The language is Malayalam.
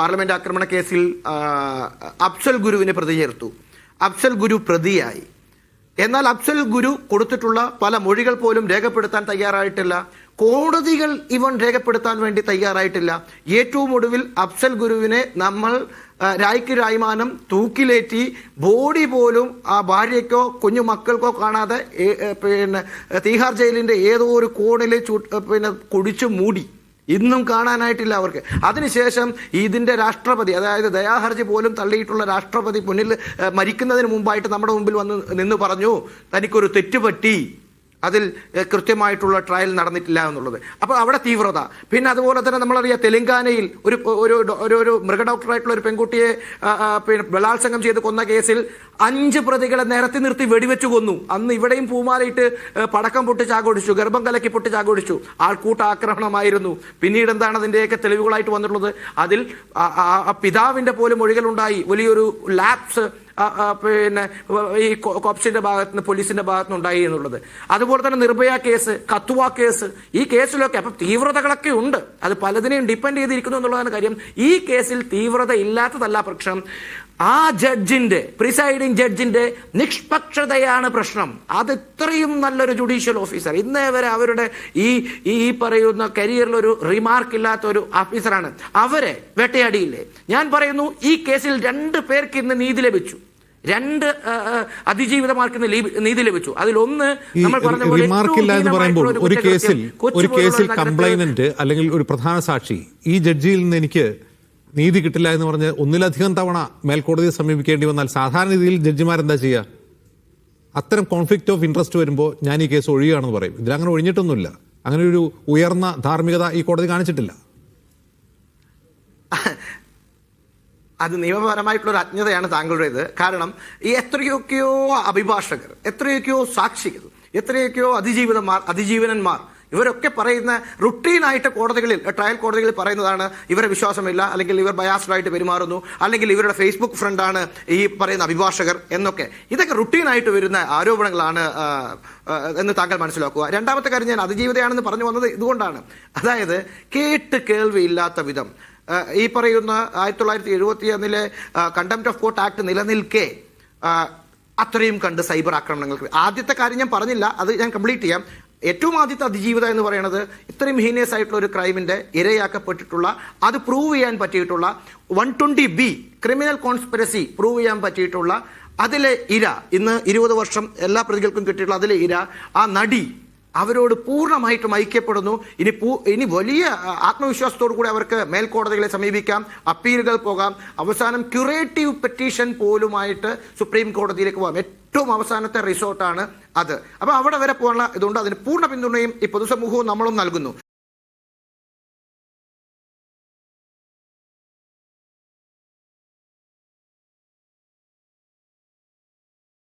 പാർലമെന്റ് ആക്രമണ കേസിൽ അഫ്സൽ ഗുരുവിനെ പ്രതി ചേർത്തു അഫ്സൽ ഗുരു പ്രതിയായി. എന്നാൽ അഫ്സൽ ഗുരു കൊടുത്തിട്ടുള്ള പല മൊഴികൾ പോലും രേഖപ്പെടുത്താൻ തയ്യാറായിട്ടില്ല. കോടതികൾ ഇവൻ രേഖപ്പെടുത്താൻ വേണ്ടി തയ്യാറായിട്ടില്ല. ഏറ്റവും ഒടുവിൽ അഫ്സൽ ഗുരുവിനെ നമ്മൾ രായ്ക്ക് രായ്മാനം തൂക്കിലേറ്റി ബോഡി പോലും ആ ഭാര്യയ്ക്കോ കുഞ്ഞു മക്കൾക്കോ കാണാതെ പിന്നെ തീഹാർ ജയിലിന്റെ ഏതോ ഒരു കോണിൽ പിന്നെ കുടിച്ചു മൂടി. ഇന്നും കാണാനായിട്ടില്ല അവർക്ക്. അതിനുശേഷം ഇതിന്റെ രാഷ്ട്രപതി അതായത് ദയാഹർജി പോലും തള്ളിയിട്ടുള്ള രാഷ്ട്രപതി മുന്നിൽ മരിക്കുന്നതിന് മുമ്പായിട്ട് നമ്മുടെ മുമ്പിൽ വന്ന് നിന്ന് പറഞ്ഞു തനിക്കൊരു തെറ്റുപറ്റി. അതിൽ കൃത്യമായിട്ടുള്ള ട്രയൽ നടന്നിട്ടില്ല എന്നുള്ളത്. അപ്പോൾ അവിടെ തീവ്രത. പിന്നെ അതുപോലെ തന്നെ നമ്മളറിയാം തെലങ്കാനയിൽ ഒരു ഒരു ഒരു ഒരു മൃഗഡോക്ടറായിട്ടുള്ള ഒരു പെൺകുട്ടിയെ പിന്നെ ബലാത്സംഗം ചെയ്ത് കൊന്ന കേസിൽ അഞ്ച് പ്രതികളെ നിരത്തി നിർത്തി വെടിവെച്ചു കൊന്നു. അന്ന് ഇവിടെയും പൂമാലയിട്ട് പടക്കം പൊട്ടി ചാകോടിച്ചു ഗർഭം കലക്കി പൊട്ടി ചാകോടിച്ചു. ആൾക്കൂട്ട ആക്രമണമായിരുന്നു. പിന്നീട് എന്താണ് അതിന്റെയൊക്കെ തെളിവുകളായിട്ട് വന്നിട്ടുള്ളത്? അതിൽ പിതാവിന്റെ പോലും ഒഴികളുണ്ടായി വലിയൊരു ലാപ്സ് പിന്നെ ഈ കോപ്സിന്റെ ഭാഗത്ത് നിന്ന് പോലീസിന്റെ ഭാഗത്ത് ഉണ്ടായി എന്നുള്ളത്. അതുപോലെ തന്നെ നിർഭയ കേസ് കത്തുവ കേസ് ഈ കേസിലൊക്കെ അപ്പം തീവ്രതകളൊക്കെ ഉണ്ട്. അത് പലതിനെയും ഡിപ്പെൻഡ് ചെയ്തിരിക്കുന്നു എന്നുള്ളതാണ് കാര്യം. ഈ കേസിൽ തീവ്രത ഇല്ലാത്തതല്ല പക്ഷം ആ ജഡ്ജിന്റെ പ്രിസൈഡിംഗ് ജഡ്ജിന്റെ നിഷ്പക്ഷതയാണ് പ്രശ്നം. അത് ഇത്രയും നല്ലൊരു ജുഡീഷ്യൽ ഓഫീസർ. ഇന്നേ വരെ അവരുടെ ഈ ഈ പറയുന്ന കരിയറിൽ ഒരു റിമാർക്ക് ഇല്ലാത്ത ഒരു ഓഫീസറാണ് അവരെ വേട്ടയാടിയില്ലേ? ഞാൻ പറയുന്നു ഈ കേസിൽ രണ്ട് പേർക്ക് ഇന്ന് നീതി ലഭിച്ചു. രണ്ട് അതിജീവിത മാർക്കിന് നീതി ലഭിച്ചു. അതിലൊന്ന് നമ്മൾ പറഞ്ഞ പോലെ റിമാർക്കില്ല എന്ന് പറയുമ്പോൾ ഒരു കേസിൽ ഒരു കേസിൽ കംപ്ലൈനന്റ് അല്ലെങ്കിൽ ഒരു പ്രധാന സാക്ഷി ഈ ജഡ്ജിയിൽ നിന്ന് എനിക്ക് നീതി കിട്ടില്ല എന്ന് പറഞ്ഞ് ഒന്നിലധികം തവണ മേൽക്കോടതിയെ സമീപിക്കേണ്ടി വന്നാൽ സാധാരണ രീതിയിൽ ജഡ്ജിമാരെന്താ ചെയ്യുക അത്തരം കോൺഫ്ലിക്റ്റ് ഓഫ് ഇൻട്രസ്റ്റ് വരുമ്പോൾ ഞാൻ ഈ കേസ് ഒഴിയുകയാണെന്ന് പറയും. ഇതിലങ്ങനെ ഒഴിഞ്ഞിട്ടൊന്നുമില്ല. അങ്ങനെ ഒരു ഉയർന്ന ധാർമ്മികത ഈ കോടതി കാണിച്ചിട്ടില്ല. അത് നിയമപരമായിട്ടുള്ള ഒരു അജ്ഞതയാണ് താങ്കളുടേത്. കാരണം ഈ എത്രയൊക്കെയോ അഭിഭാഷകർ എത്രയൊക്കെയോ സാക്ഷികൾ എത്രയൊക്കെയോ അതിജീവിതന്മാർ അതിജീവനന്മാർ ഇവരൊക്കെ പറയുന്ന റുട്ടീനായിട്ട് കോടതികളിൽ ട്രയൽ കോടതികളിൽ പറയുന്നതാണ് ഇവരെ വിശ്വാസമില്ല അല്ലെങ്കിൽ ഇവർ ബയാസ്ഡായിട്ട് പെരുമാറുന്നു അല്ലെങ്കിൽ ഇവരുടെ ഫേസ്ബുക്ക് ഫ്രണ്ടാണ് ഈ പറയുന്ന അഭിഭാഷകർ എന്നൊക്കെ. ഇതൊക്കെ റുട്ടീനായിട്ട് വരുന്ന ആരോപണങ്ങളാണ് എന്ന് താങ്കൾ മനസ്സിലാക്കുക. രണ്ടാമത്തെ കാര്യം ഞാൻ അതിജീവിതയാണെന്ന് പറഞ്ഞു വന്നത് ഇതുകൊണ്ടാണ്. അതായത് കേട്ട് കേൾവിയില്ലാത്ത വിധം ഈ പറയുന്ന ആയിരത്തി തൊള്ളായിരത്തി എഴുപത്തി ഒന്നിലെ കണ്ടംപ്റ്റ് ഓഫ് കോർട്ട് ആക്ട് നിലനിൽക്കെ അത്രയും കണ്ട് സൈബർ ആക്രമണങ്ങൾക്ക് ആദ്യത്തെ കാര്യം ഞാൻ പറഞ്ഞില്ല അത് ഞാൻ കംപ്ലീറ്റ് ചെയ്യാം. ഏറ്റവും ആദ്യത്തെ അതിജീവിത എന്ന് പറയുന്നത് ഇത്രയും ഹീനിയസ് ആയിട്ടുള്ള ഒരു ക്രൈമിന്റെ ഇരയാക്കപ്പെട്ടിട്ടുള്ള അത് പ്രൂവ് ചെയ്യാൻ പറ്റിയിട്ടുള്ള one twenty B criminal conspiracy prove ചെയ്യാൻ പറ്റിയിട്ടുള്ള അതിലെ ഇര ഇന്ന് ഇരുപത് വർഷം എല്ലാ പ്രതികൾക്കും കിട്ടിയിട്ടുള്ള അതിലെ ഇര ആ നടി അവരോട് പൂർണമായിട്ടും ഐക്യപ്പെടുന്നു. ഇനി പൂ ഇനി വലിയ ആത്മവിശ്വാസത്തോടു കൂടി അവർക്ക് മേൽക്കോടതികളെ സമീപിക്കാം അപ്പീലുകൾ പോകാം. അവസാനം ക്യൂറേറ്റീവ് പെറ്റീഷൻ പോലുമായിട്ട് സുപ്രീം കോടതിയിലേക്ക് പോകാം. ഏറ്റവും അവസാനത്തെ റിസോർട്ടാണ് അത്. അപ്പോൾ അവിടെ വരെ പോകാനുള്ള ഇതുകൊണ്ട് അതിന് പൂർണ പിന്തുണയും ഈ പൊതുസമൂഹവും നമ്മളും നൽകുന്നു.